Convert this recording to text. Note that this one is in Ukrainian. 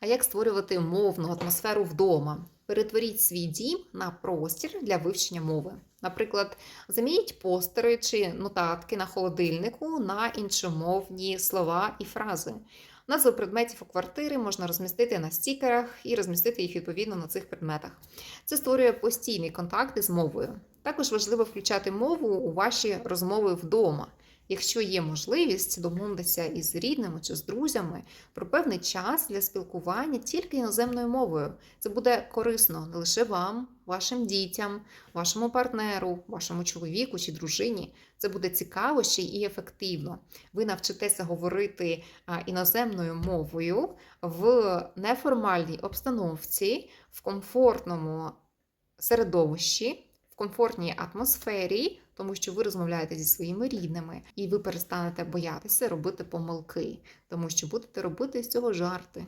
А як створювати мовну атмосферу вдома? Перетворіть свій дім на простір для вивчення мови. Наприклад, замініть постери чи нотатки на холодильнику на іншомовні слова і фрази. Назви предметів у квартири можна розмістити на стікерах і розмістити їх відповідно на цих предметах. Це створює постійний контакт із мовою. Також важливо включати мову у ваші розмови вдома. Якщо є можливість, домовитися із рідними чи з друзями про певний час для спілкування тільки іноземною мовою. Це буде корисно не лише вам, вашим дітям, вашому партнеру, вашому чоловіку чи дружині. Це буде цікаво ще і ефективно. Ви навчитеся говорити іноземною мовою в неформальній обстановці, в комфортному середовищі, комфортній атмосфері, тому що ви розмовляєте зі своїми рідними, і ви перестанете боятися робити помилки, тому що будете робити з цього жарти.